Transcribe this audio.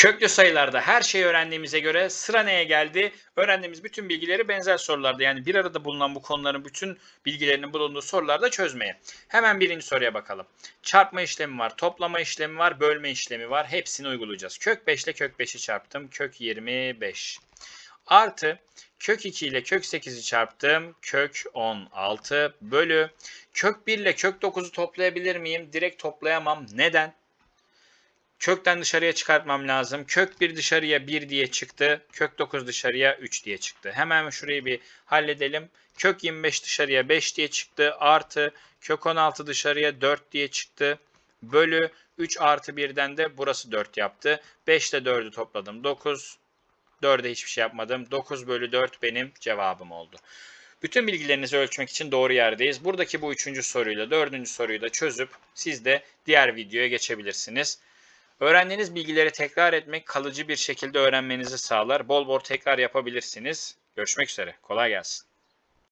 Köklü sayılarda her şeyi öğrendiğimize göre sıra neye geldi? Öğrendiğimiz bütün bilgileri benzer sorularda yani bir arada bulunan bu konuların bütün bilgilerinin bulunduğu sorularda çözmeye. Hemen birinci soruya bakalım. Çarpma işlemi var, toplama işlemi var, bölme işlemi var. Hepsini uygulayacağız. Kök 5 ile kök 5'i çarptım. Kök 25. Artı kök 2 ile kök 8'i çarptım. Kök 16 bölü kök 1 ile kök 9'u toplayabilir miyim? Direkt toplayamam. Neden? Kökten dışarıya çıkartmam lazım. Kök 1 dışarıya 1 diye çıktı. Kök 9 dışarıya 3 diye çıktı. Hemen şurayı bir halledelim. Kök 25 dışarıya 5 diye çıktı. Artı kök 16 dışarıya 4 diye çıktı. Bölü 3 artı 1'den de burası 4 yaptı. 5 ile 4'ü topladım. 9. 4'e hiçbir şey yapmadım. 9 bölü 4 benim cevabım oldu. Bütün bilgilerinizi ölçmek için doğru yerdeyiz. Buradaki bu üçüncü soruyla dördüncü soruyu da çözüp siz de diğer videoya geçebilirsiniz. Öğrendiğiniz bilgileri tekrar etmek kalıcı bir şekilde öğrenmenizi sağlar. Bol bol tekrar yapabilirsiniz. Görüşmek üzere. Kolay gelsin.